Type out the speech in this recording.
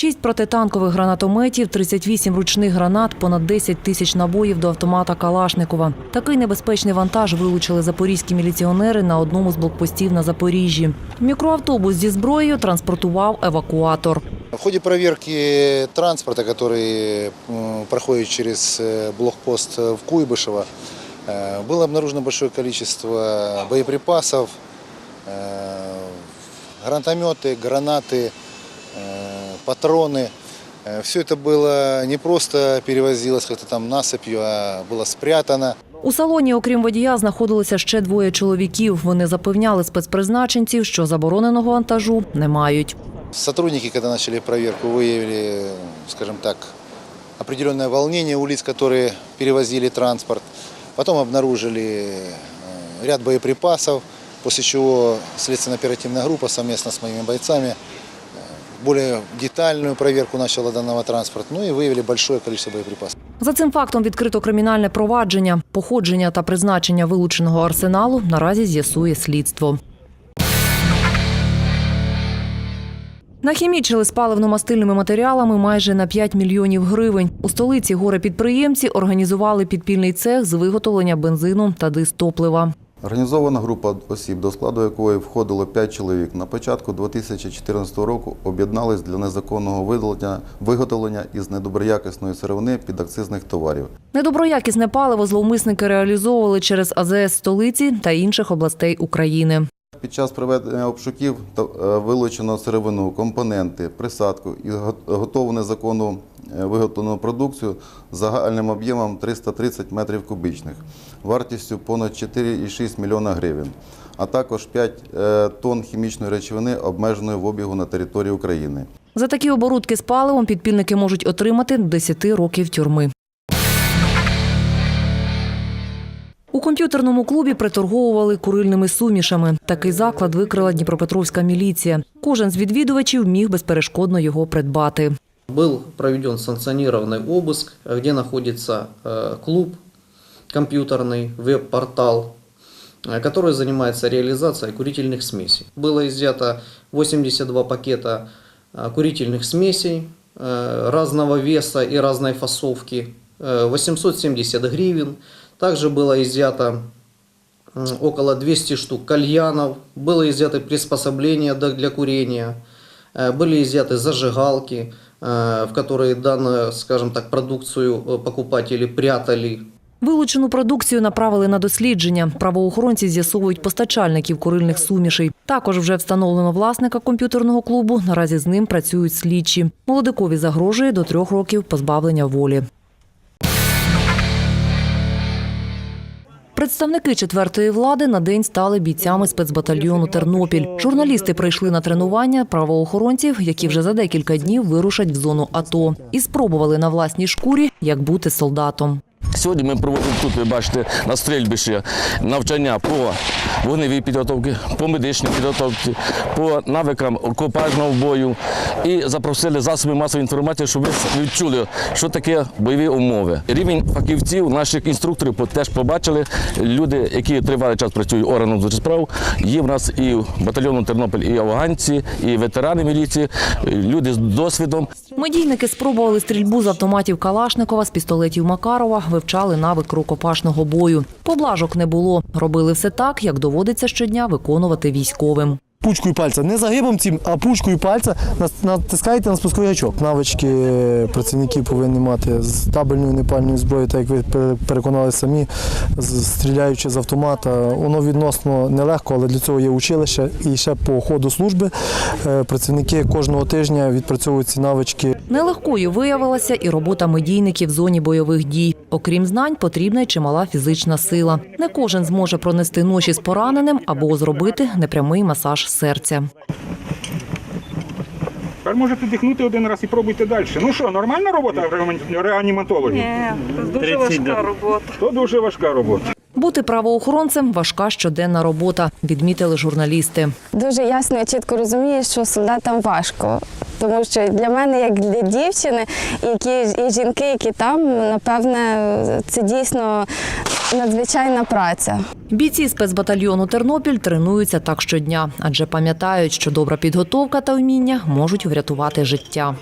Шість протитанкових гранатометів, 38 ручних гранат, понад 10 тисяч набоїв до автомата Калашникова. Такий небезпечний вантаж вилучили запорізькі міліціонери на одному з блокпостів на Запоріжжі. Мікроавтобус зі зброєю транспортував евакуатор. В ходе проверки транспорта, который м, проходит через э, блокпост в Куйбышево, э, было обнаружено большое количество боеприпасов, э, гранатометы, гранаты, э, патроны. Все это было не просто перевозилось как-то там насыпью, а было спрятано. У салоні, окрім водія, знаходилися ще двоє чоловіків. Вони запевняли спецпризначенців, що забороненого вантажу не мають. Сотрудники, когда начали проверку, выявили, скажем так, определенное волнение у лиц, которые перевозили транспорт. Потом обнаружили э, ряд боеприпасов, после чего следственно-оперативная группа совместно с моими бойцами э, более детальную проверку начала данного транспорта, ну и выявили большое количество боеприпасов. За цим фактом відкрито кримінальне провадження. Походження та призначення вилученого арсеналу наразі з'ясує слідство. Нахімічили з паливно-мастильними матеріалами майже на 5 мільйонів гривень. У столиці горе-підприємці організували підпільний цех з виготовлення бензину та дистоплива. Організована група осіб, до складу якої входило 5 чоловік, на початку 2014 року об'єднались для незаконного виготовлення із недоброякісної сировини підакцизних товарів. Недоброякісне паливо зловмисники реалізовували через АЗС столиці та інших областей України. Під час проведення обшуків е, вилучено сировину, компоненти, присадку і готову незаконну е, виготовлену продукцію загальним об'ємом 330 метрів кубічних, вартістю понад 4,6 мільйона гривень, а також 5 е, тонн хімічної речовини, обмеженої в обігу на території України. За такі оборудки з паливом підпільники можуть отримати до 10 років тюрми. У комп'ютерному клубі приторговували курильними сумішами. Такий заклад викрила Дніпропетровська міліція. Кожен з відвідувачів міг безперешкодно його придбати. Был проведен санкционированный обыск, э, где находится э, клуб компьютерный, веб-портал, э, который занимается реализацией курительных смесей. Было изъято 82 пакета э, курительных смесей э, разного веса и разной фасовки, э, 870 гривен. Также было изъято около 200 штук кальянов, было изъято приспособления для курения, были изъяты зажигалки, в которые данную, скажем так, продукцию покупатели прятали. Вилучену продукцію направили на дослідження. Правоохоронці з'ясовують постачальників курильних сумішей. Також вже встановлено власника комп'ютерного клубу. Наразі з ним працюють слідчі. Молодикові загрожує до трьох років позбавлення волі. Представники четвертої влади на день стали бійцями спецбатальйону Тернопіль. Журналісти прийшли на тренування правоохоронців, які вже за декілька днів вирушать в зону АТО, і спробували на власній шкурі, як бути солдатом. Сьогодні ми проводимо тут, ви бачите, на стрільбищі навчання по вогневій підготовці, по медичній підготовці, по навикам окопажного бою і запросили засоби масової інформації, щоб ви відчули, що таке бойові умови. Рівень фахівців, наших інструкторів теж побачили. Люди, які тривалий час працюють органом внутрішніх справ, є в нас і в батальйону Тернопіль, і афганці, і ветерани міліції, люди з досвідом. Медійники спробували стрільбу з автоматів Калашникова, з пістолетів Макарова, вивчали навик рукопашного бою. Поблажок не було. Робили все так, як доводиться щодня виконувати військовим. Пучкою пальця, не загибом цим, а пучкою пальця натискаєте на спусковий гачок. Навички е, працівники повинні мати з табельної непальної зброї, так як ви переконали самі, стріляючи з автомата. Воно відносно нелегко, але для цього є училище. І ще по ходу служби е, працівники кожного тижня відпрацьовують ці навички. Нелегкою виявилася і робота медійників в зоні бойових дій. Окрім знань, потрібна й чимала фізична сила. Не кожен зможе пронести ноші з пораненим або зробити непрямий масаж серця. Тепер можете дихнути один раз і пробуйте далі. Ну що, нормальна робота реані- реаніматологів? Ні, це дуже важка робота. То дуже важка робота. Бути правоохоронцем важка щоденна робота, відмітили журналісти. Дуже ясно і чітко розумію, що солдатам важко. Тому що для мене, як для дівчини, які і жінки, які там, напевне, це дійсно надзвичайна праця. Бійці спецбатальйону Тернопіль тренуються так щодня, адже пам'ятають, що добра підготовка та вміння можуть врятувати життя.